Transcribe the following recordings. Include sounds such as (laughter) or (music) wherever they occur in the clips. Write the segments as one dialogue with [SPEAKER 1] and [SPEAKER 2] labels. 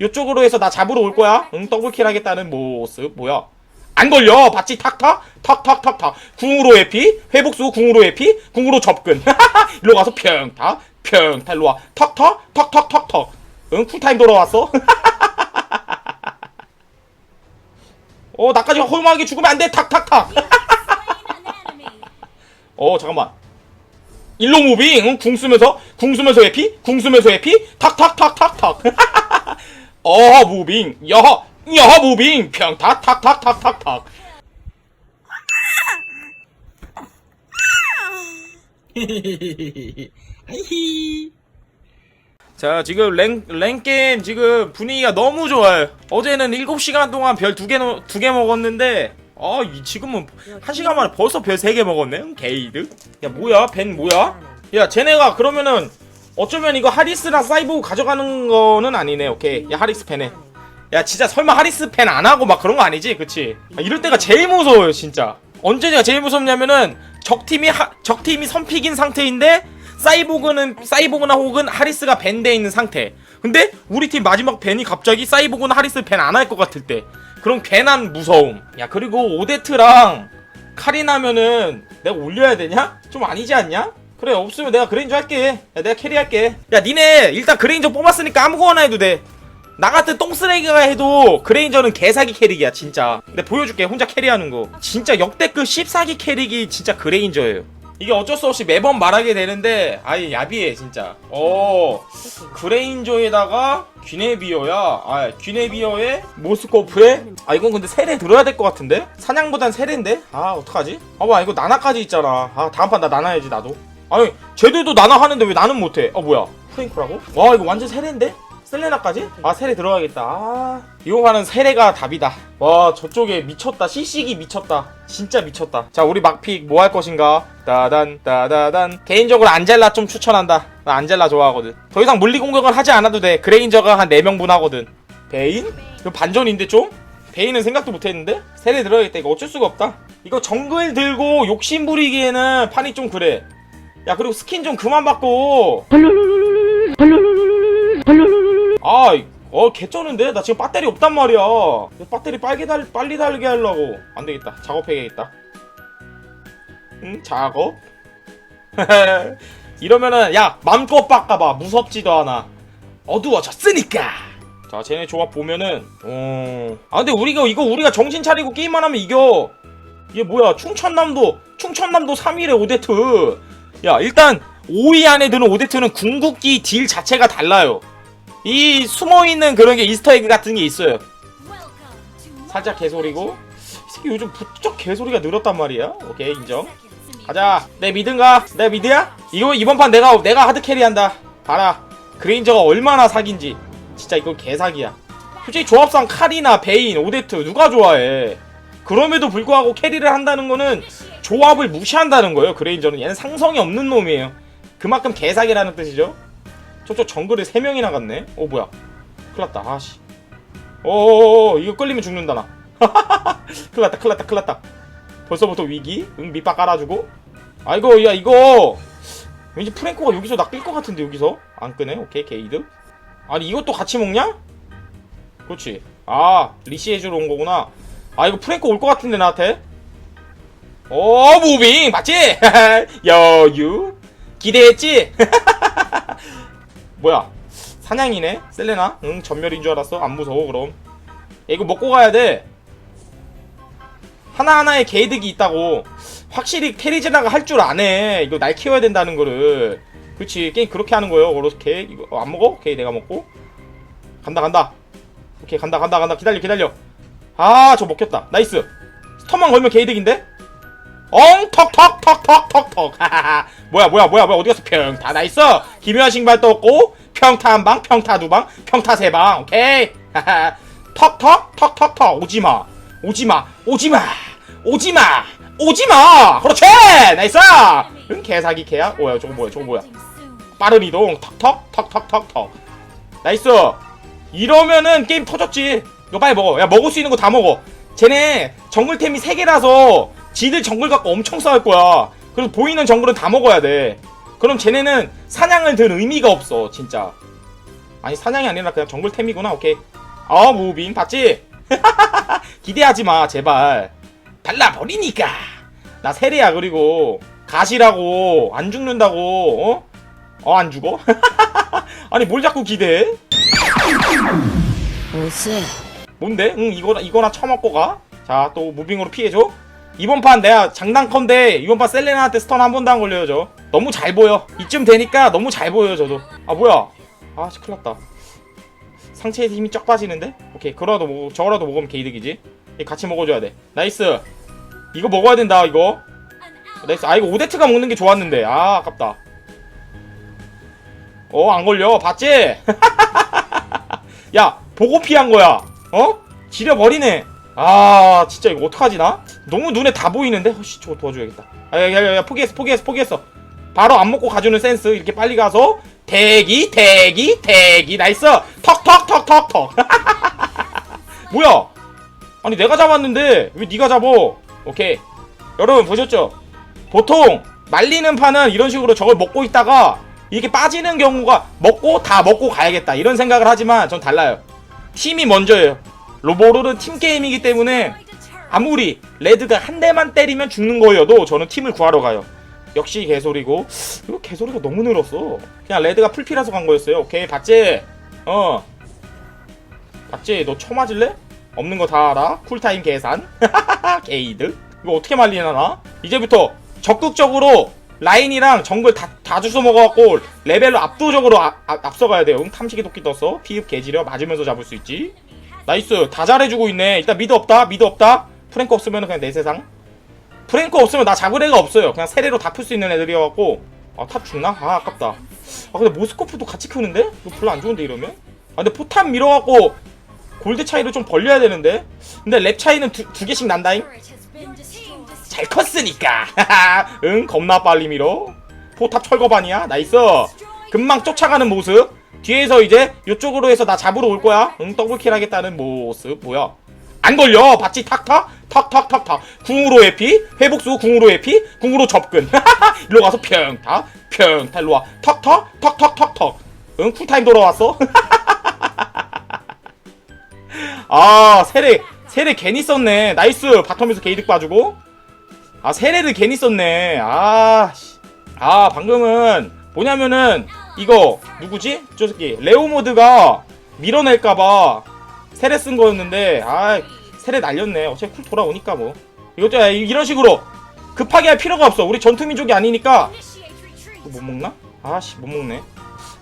[SPEAKER 1] 이쪽으로 해서 나 잡으러 올 거야. 응, 더블킬 하겠다는 모습. 뭐야? 안 걸려. 봤지? 탁탁, 탁탁탁탁. 궁으로 회피, 회복수 궁으로 회피, 궁으로 접근. (laughs) 일로 가서 평타, 평타. 일로 와. 탁탁, 탁탁탁탁. 응, 쿨타임 돌아왔어. (laughs) 어, 나까지 허무하게 죽으면 안 돼. 탁탁탁. (laughs) 어, 잠깐만. 일로 무빙, 응? 궁 쓰면서, 궁 쓰면서 회피, 궁 쓰면서 회피, 탁탁탁탁탁. 어, 무빙, 여허, 여허 무빙, 평타, 탁탁 탁 탁탁. 자, 지금 랭, 랭게임 지금 분위기가 너무 좋아요. 어제는 7시간 동안 별 두 개, 두 개 먹었는데, 아, 이 지금은 1시간 만에 벌써 별 3개 먹었네? 응, 게이드? 야, 뭐야? 벤 뭐야? 야, 쟤네가 그러면은, 어쩌면 이거 하리스랑 사이보그 가져가는 거는 아니네, 오케이. 야, 하리스 펜에. 야, 진짜 설마 하리스 펜안 하고 막 그런 거 아니지? 그치? 아, 이럴 때가 제일 무서워요, 진짜. 언제가 제일 무섭냐면은, 적팀이, 하, 적팀이 선픽인 상태인데, 사이보그는, 사이보그나 혹은 하리스가 밴돼 있는 상태. 근데, 우리 팀 마지막 밴이 갑자기 사이보그나 하리스 밴 안 할 것 같을 때. 그런 괜한 무서움. 야, 그리고 오데트랑 카리나면은 내가 올려야 되냐? 좀 아니지 않냐? 그래, 없으면 내가 그레인저 할게. 야, 내가 캐리할게. 야, 니네 일단 그레인저 뽑았으니까 아무거나 해도 돼. 나 같은 똥쓰레기가 해도 그레인저는 개사기 캐릭이야, 진짜. 근데 보여줄게, 혼자 캐리하는 거. 진짜 역대급 14기 캐릭이 진짜 그레인저예요. 이게 어쩔 수 없이 매번 말하게 되는데, 아예 야비해, 진짜. 어, 그레인저에다가 귀네비어야. 아, 귀네비어에 모스코프에. 아, 이건 근데 세례 들어야 될 것 같은데? 사냥보단 세례인데? 아, 어떡하지? 아, 봐, 이거 나나까지 있잖아. 아, 다음 판 나 나나야지, 나도. 아니, 쟤들도 나나 하는데 왜 나는 못해? 어, 뭐야? 프랭크라고? 와, 이거 완전 세례인데? 셀레나까지? 아 세례 들어가겠다 아 이거 하는 세례가 답이다 와 저쪽에 미쳤다 CC기 미쳤다 진짜 미쳤다 자 우리 막픽 뭐 할 것인가 따단 따다단 개인적으로 안젤라 좀 추천한다 나 안젤라 좋아하거든 더 이상 물리 공격을 하지 않아도 돼 그레인저가 한 4명분 하거든 베인? 이거 반전인데 좀? 베인은 생각도 못했는데? 세례 들어야겠다 이거 어쩔 수가 없다 이거 정글 들고 욕심 부리기에는 판이 좀 그래 야 그리고 스킨 좀 그만 받고 아, 어, 개쩌는데? 나 지금 배터리 없단 말이야. 배터리 빨리 달, 빨리 달게 하려고. 안 되겠다. 작업해야겠다. 응, 작업? (laughs) 이러면은, 야, 맘껏 빡가봐. 무섭지도 않아. 어두워졌으니까! 자, 쟤네 조합 보면은, 어. 아, 근데 우리가, 이거 우리가 정신 차리고 게임만 하면 이겨. 이게 뭐야, 충천남도, 충천남도 3일에 오데트. 야, 일단, 5위 안에 드는 오데트는 궁극기 딜 자체가 달라요. 이 숨어있는 그런 게 이스터에그 같은 게 있어요. 살짝 개소리고. 이 새끼 요즘 부쩍 개소리가 늘었단 말이야. 오케이, 인정. 가자. 내 미든가? 내 미드야? 이거 이번 판 내가 내가 하드 캐리한다. 봐라. 그레인저가 얼마나 사기인지. 진짜 이거 개사기야. 솔직히 조합상 카리나, 베인, 오데트 누가 좋아해? 그럼에도 불구하고 캐리를 한다는 거는 조합을 무시한다는 거예요. 그레인저는 얘는 상성이 없는 놈이에요. 그만큼 개사기라는 뜻이죠. 저쪽 정글에 3명이나 갔네? 어 뭐야. 큰일났다. 아씨. 어어어 이거 끌리면 죽는다 나. (laughs) 큰일났다 큰일났다 큰일났다. 벌써부터 위기? 응 밑밥 깔아주고. 아이고 야 이거. 왠지 프랭코가 여기서 나 끌 것 같은데 여기서? 안 끄네? 오케이 게이드. 아니 이것도 같이 먹냐? 그렇지. 아 리시 해주러 온 거구나. 아 이거 프랭코 올 것 같은데 나한테 오 무빙! 맞지? (laughs) 여유. 기대했지? (laughs) 뭐야? 사냥이네? 셀레나? 응 전멸인 줄 알았어. 안 무서워 그럼. 야, 이거 먹고 가야 돼. 하나하나의 개이득이 있다고. 확실히 테리제나가 할 줄 아네. 이거 날 키워야 된다는 거를. 그렇지 게임 그렇게 하는 거예요. 그렇게? 이거 어, 안 먹어? 오케이 내가 먹고. 간다 간다. 오케이 간다 간다 간다. 기다려 기다려. 아 저 먹혔다. 나이스. 스턴만 걸면 개이득인데 엉 턱턱턱턱턱턱 하하하 뭐야 뭐야 뭐야 뭐야 어디 갔어 평타 나이스 기묘한 신발 떴고 평타 한방 평타 두방 평타 세방 오케이 하하 턱턱 턱턱턱 오지마 오지마 오지마 오지마 오지마 그렇지 나이스 응 개사기 개야 뭐야 저거 뭐야 저거 뭐야 빠른 이동 턱턱 턱턱턱턱 나이스 이러면은 게임 터졌지 이거 빨리 먹어 야 먹을 수 있는 거 다 먹어 쟤네 정글템이 3개라서 지들 정글 갖고 엄청 싸울 거야 그래서 보이는 정글은 다 먹어야 돼 그럼 쟤네는 사냥을 들 의미가 없어 진짜 아니 사냥이 아니라 그냥 정글템이구나 오케이 어 무빙 봤지? (laughs) 기대하지 마 제발 달라버리니까 나 세례야 그리고 가시라고 안 죽는다고 어? 어 안 죽어? (laughs) 아니 뭘 자꾸 기대해? 뭔데? 응 이거나 이거나 처먹고 가. 자 또 무빙으로 피해줘. 이번 판 내가 장난컨대 이번 판 셀레나한테 스턴 한 번도 안 걸려요 저. 너무 잘 보여. 이쯤 되니까 너무 잘 보여요 저도. 아 뭐야? 아 씨, 큰일 났다. 상체에 힘이 쫙 빠지는데? 오케이 그거라도 먹 저거라도 먹으면 개이득이지. 같이 먹어줘야 돼. 나이스. 이거 먹어야 된다 이거. 나이스. 아 이거 오데트가 먹는 게 좋았는데. 아 아깝다. 어 안 걸려. 봤지? (laughs) 야 보고 피한 거야 어? 지려버리네 아 진짜 이거 어떡하지 나? 너무 눈에 다 보이는데? 허씨 저거 도와줘야겠다. 아야야야 포기했어 포기했어 포기했어. 바로 안 먹고 가주는 센스. 이렇게 빨리 가서 대기 대기 대기. 나이스. 턱턱턱턱턱. (laughs) 뭐야? 아니 내가 잡았는데 왜 네가 잡어? 오케이. 여러분 보셨죠? 보통 말리는 판은 이런 식으로 저걸 먹고 있다가 이게 빠지는 경우가 먹고 다 먹고 가야겠다. 이런 생각을 하지만 전 달라요. 팀이 먼저예요 로보롤은 팀 게임이기 때문에 아무리 레드가 한 대만 때리면 죽는 거여도 저는 팀을 구하러 가요 역시 개소리고 이거 개소리가 너무 늘었어 그냥 레드가 풀피라서 간 거였어요 오케이 봤지? 어 봤지? 너 쳐맞을래? 없는 거 다 알아 쿨타임 계산 (laughs) 게이드 이거 어떻게 말리나 나? 이제부터 적극적으로 라인이랑 정글 다, 다 주워 먹어갖고 레벨로 압도적으로 아- 아- 앞서가야 돼요. 응? 탐식이 도끼 떴어. 피읍 개지려 맞으면서 잡을 수 있지. 나이스. 다 잘해주고 있네. 일단 미드 없다. 미드 없다. 프랭크 없으면 그냥 내 세상. 프랭크 없으면 나 애가 없어요. 그냥 세례로 다 풀 수 있는 애들이어갖고. 아, 탑 죽나? 아, 아깝다. 아, 근데 모스코프도 같이 크는데? 이거 별로 안 좋은데, 이러면? 아, 근데 포탑 밀어갖고 골드 차이를 좀 벌려야 되는데? 근데 랩 차이는 두, 두 개씩 난다잉? 잘 컸으니까 (laughs) 응 겁나 빨리 밀어 포탑 철거반이야 나이스 금방 쫓아가는 모습 뒤에서 이제 이쪽으로 해서 나 잡으러 올 거야. 응 더블킬 하겠다는 모습 뭐야? 안 걸려. 봤지 탁탁 탁탁탁탁 궁으로 회피? 회복수 궁으로 회피? 궁으로 접근. (laughs) 일로 가서 평타. 평타. 일로 와. 탁탁 탁탁탁탁 응 쿨타임 돌아왔어? (laughs) 아 세례 세례 괜히 썼네. 나이스. 바텀에서 게이득 봐주고. 아 세례를 괜히 썼네. 아, 씨. 아 방금은 뭐냐면은 이거 누구지? 저 새끼. 레오모드가 밀어낼까봐 세례 쓴 거였는데 아 세례 날렸네. 어차피 쿨 돌아오니까 뭐. 이것도 야, 이런 식으로 급하게 할 필요가 없어. 우리 전투민족이 아니니까. 못 먹나? 아씨 못 먹네.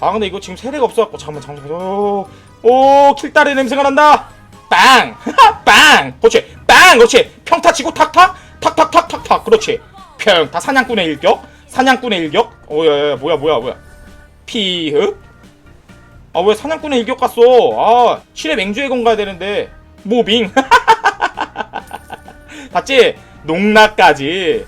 [SPEAKER 1] 아 근데 이거 지금 세례가 없어갖고 잠깐만 잠깐만 오, 오 킬딸의 냄새가 난다. 빵! (laughs) 빵! 그렇지. 빵! 그렇지. 평타 치고 탁탁. 탁탁탁탁탁. 그렇지. 평타 사냥꾼의 일격? 사냥꾼의 일격? 어야 뭐야 뭐야 뭐야 피흡 아왜 사냥꾼의 일격 갔어? 아 7회 맹주의 건 가야 되는데. 모빙. (laughs) 봤지? 농락까지.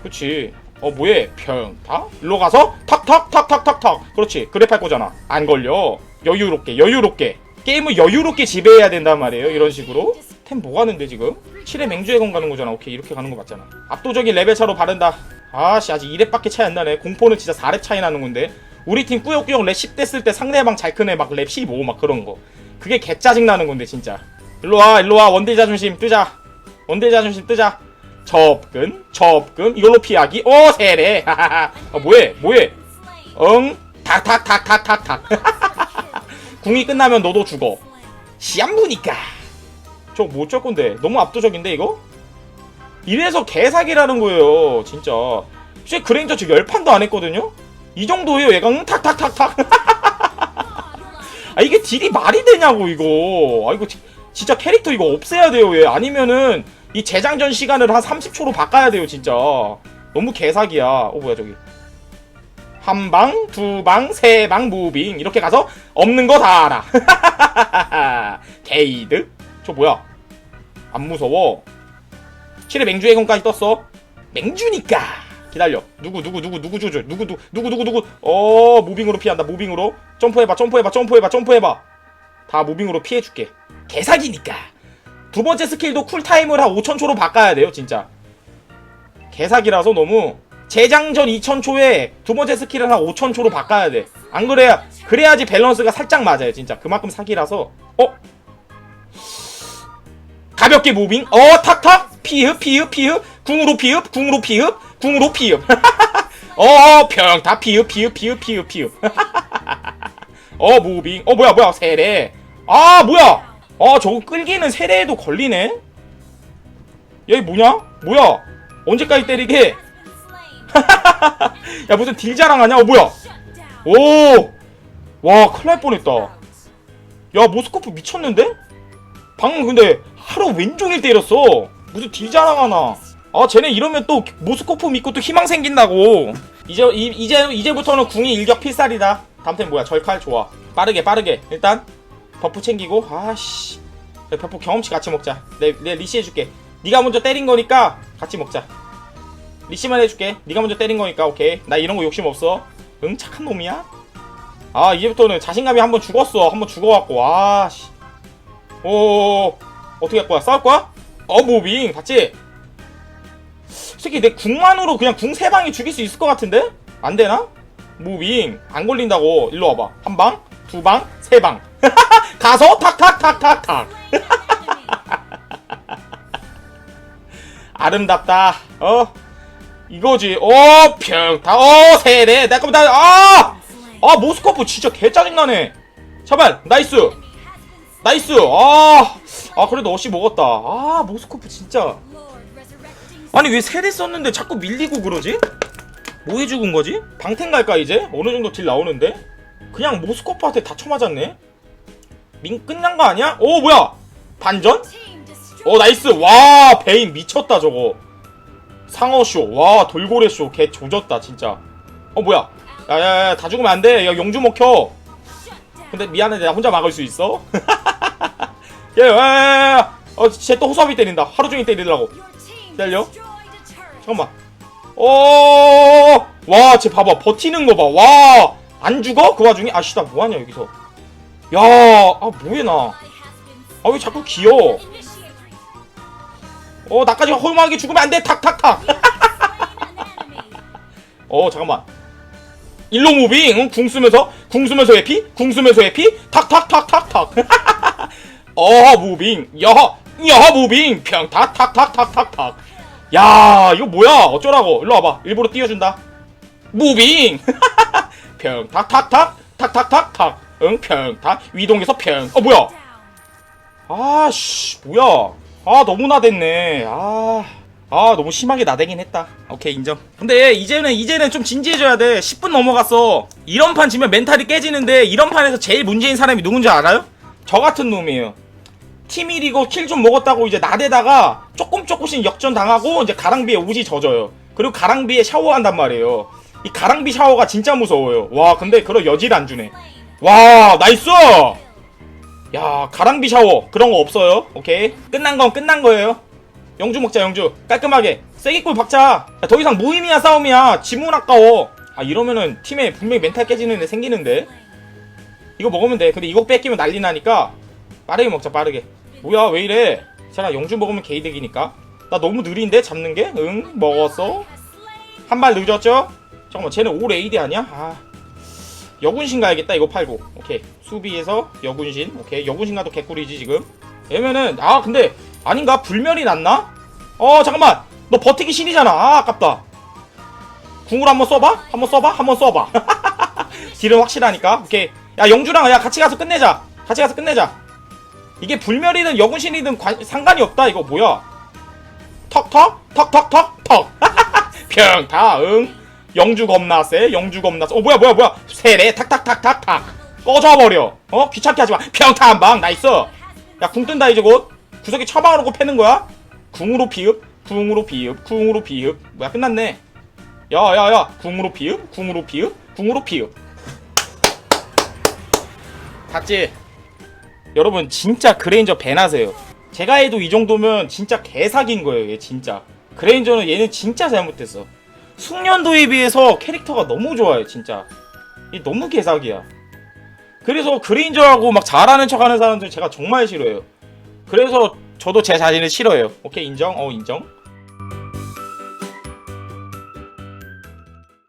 [SPEAKER 1] 그렇지 어 뭐해? 평타 일로 가서 탁탁탁탁탁탁. 그렇지. 그래팔 거잖아. 안 걸려. 여유롭게 여유롭게. 게임을 여유롭게 지배해야 된단 말이에요. 이런 식으로. 템 뭐 가는데 지금? 7회 맹주의 건 가는 거잖아. 오케이. 이렇게 가는 거 맞잖아. 압도적인 레벨 차로 바른다 아씨 아직 2렙밖에 차이 안 나네. 공포는 진짜 4렙 차이 나는 건데. 우리 팀 꾸역꾸역 랩 10 됐을 때 상대방 잘 크네. 막 랩 15 막 그런 거. 그게 개 짜증 나는 건데 진짜. 일로와 일로와. 원딜 자존심 뜨자. 원딜 자존심 뜨자. 접근 접근. 이걸로 피하기. 오 세례 어 (laughs) 뭐해? 뭐해? 응? 탁탁탁탁탁탁 (laughs) 궁이 끝나면 너도 죽어. 시한부니까. 저거 뭐 어쩔 건데? 너무 압도적인데 이거 이래서 개사기라는 거예요 진짜. 쉐 그레인저 저 열판도 안 했거든요? 이 정도예요 얘가. 응 탁탁탁탁. (laughs) 아 이게 딜이 말이 되냐고 이거. 아 이거 지- 진짜 캐릭터 이거 없애야 돼요 얘. 아니면은 이 재장전 시간을 한 30초로 바꿔야 돼요 진짜. 너무 개사기야. 어 뭐야 저기. 한 방, 두 방, 세 방 무빙. 이렇게 가서 없는 거 다 알아. (laughs) 게이드 저 뭐야? 안 무서워 7회 맹주의 건까지 떴어. 맹주니까. 기다려. 누구 누구 누구 누구 주주 누구 누구 누구 누구 어 무빙으로 피한다. 무빙으로. 점프해봐 점프해봐 점프해봐 점프해봐. 다 무빙으로 피해줄게. 개사기니까. 두 번째 스킬도 쿨타임을 한 5천초로 바꿔야 돼요 진짜. 개사기라서 너무 재장전 2000초에 두 번째 스킬을 한 5000초로 바꿔야 돼. 안 그래야 그래야지 밸런스가 살짝 맞아요. 진짜. 그만큼 사기라서. 어? 가볍게 무빙. 어 탁탁 피흡 피흡 피흡 궁으로 피흡 궁으로 피흡 궁으로 피흡. (laughs) 어 평다 피흡 피흡 피흡 피흡 피흡. 어 무빙. 어 뭐야 뭐야 세례. 아 뭐야? 아 저거 끌기는 세례에도 걸리네. 여기 뭐냐? 뭐야? 언제까지 때리게? (laughs) 야 무슨 딜 자랑하냐? 어 뭐야? 오! 와 큰일 날 뻔했다 야 모스코프 미쳤는데? 방금 근데 하루 왼종일 때렸어. 무슨 딜 자랑하나. 아 쟤네 이러면 또 모스코프 믿고 또 희망 생긴다고. 이제 이, 이제 이제부터는 궁이 일격 필살이다. 다음 템 뭐야? 절칼? 좋아. 빠르게 빠르게. 일단 버프 챙기고. 아씨. 야, 버프 경험치 같이 먹자. 내, 내 리시 해줄게. 네가 먼저 때린 거니까 같이 먹자. 리시만 해줄게. 네가 먼저 때린 거니까. 오케이. 나 이런 거 욕심 없어. 응? 착한 놈이야? 아 이제부터는 자신감이 한번 죽었어. 한번 죽어갖고. 아씨. 오 어떻게 할 거야? 싸울 거야? 어 무빙 봤지? 이 새끼 내 궁만으로 그냥 궁 세 방이 죽일 수 있을 것 같은데? 안 되나? 무빙 안 걸린다고. 일로 와봐. 한 방? 두 방? 세 방. (laughs) 가서 탁탁탁탁탁. (laughs) 아름답다. 어? 이거지. 어 평타 어 세례 나 그럼 나 아! 아 모스코프 진짜 개 짜증나네. 제발 나이스 나이스! 아, 아 그래도 어시 먹었다. 아 모스코프 진짜. 아니 왜 세대 썼는데 자꾸 밀리고 그러지? 뭐 해 죽은 거지? 방템 갈까 이제? 어느 정도 딜 나오는데? 그냥 모스코프한테 다 쳐맞았네? 민 끝난 거 아니야? 오 뭐야! 반전? 오 나이스! 와 베인 미쳤다 저거. 상어쇼. 와 돌고래쇼. 개 조졌다 진짜. 어 뭐야? 야야야 다 죽으면 안돼. 야 용주 먹혀 근데 미안해 내가 혼자 막을 수 있어? (laughs) 야야야야 어 쟤또 호수아비 때린다. 하루 종일 때리려고.
[SPEAKER 2] 때려?
[SPEAKER 1] 잠깐만. 어와쟤 봐봐. 버티는 거봐와 안 죽어? 그 와중에? 아씨 나 뭐하냐 여기서. 야아 뭐해 나아 왜 자꾸 기어? 어 나까지 허용하게 죽으면 안돼. 탁탁탁. (laughs) 어 잠깐만. 일로 무빙. 응? 궁 쓰면서 궁 쓰면서 회피 궁 쓰면서 회피 탁탁탁탁탁 어 무빙 여허 여허 무빙 평탁 탁탁탁탁탁 야 이거 뭐야 어쩌라고 일로 와봐 일부러 띄워준다 무빙 평탁 탁탁 탁탁탁탁 응 평탁 위동에서 평 어 뭐야 아씨 뭐야 아 너무 나댔네 아, 아 너무 심하게 나대긴 했다. 오케이 인정. 근데 이제는 이제는 좀 진지해져야 돼. 10분 넘어갔어. 이런 판 지면 멘탈이 깨지는데 이런 판에서 제일 문제인 사람이 누군지 알아요? 저 같은 놈이에요. 팀 1이고 킬 좀 먹었다고 이제 나대다가 조금 조금씩 역전 당하고 이제 가랑비에 우지 젖어요. 그리고 가랑비에 샤워한단 말이에요. 이 가랑비 샤워가 진짜 무서워요. 와 근데 그런 여지를 안 주네. 와 나이스! 야 가랑비 샤워. 그런 거 없어요? 오케이. 끝난 건 끝난 거예요 영주 먹자 영주. 깔끔하게. 세기골 박자. 야, 더 이상 무의미한 싸움이야. 지문 아까워. 아 이러면은 팀에 분명히 멘탈 깨지는 애 생기는데. 이거 먹으면 돼. 근데 이거 뺏기면 난리 나니까 빠르게 먹자 빠르게. 뭐야 왜 이래? 제가 영주 먹으면 개이득이니까. 나 너무 느린데 잡는 게? 응? 먹었어? 한 발 늦었죠? 잠깐만 쟤는 올 AD 아니야? 아. 여군신 가야겠다 이거 팔고. 오케이. 수비에서 여군신. 오케이. 여군신 가도 개꿀이지 지금. 얘면은 아 근데 아닌가? 불멸이 났나? 어 잠깐만. 너 버티기 신이잖아. 아 아깝다. 궁을 한번 써봐? 한번 써봐? 한번 써봐. (laughs) 딜은 확실하니까. 오케이. 야 영주랑 야 같이 가서 끝내자. 같이 가서 끝내자. 이게 불멸이든 여군신이든 관- 상관이 없다. 이거 뭐야? 턱턱? 턱턱턱턱. 평타 응 영주 겁나 세. 영주 겁나 세 어 뭐야 뭐야 뭐야. 세례 탁탁탁탁탁. 꺼져버려. 어? 귀찮게 하지마. 평타 한 방. 나이스. 야 궁 뜬다 이제 곧 구석에 처방으로 패는 거야? 궁으로 비읍 궁으로 비읍 궁으로 비읍. 뭐야 끝났네. 야야야 궁으로 비읍 궁으로 비읍 궁으로 비읍. 봤지? 여러분 진짜 그레인저 배나세요. 제가 해도 이 정도면 진짜 개사기인 거예요 얘 진짜. 그레인저는 얘는 진짜 잘못됐어. 숙련도에 비해서 캐릭터가 너무 좋아요 진짜. 이 너무 개사기야. 그래서 그레인저하고 막 잘하는 척하는 사람들 제가 정말 싫어해요 그래서 저도 제 자신을 싫어해요 오케이 인정? 어 인정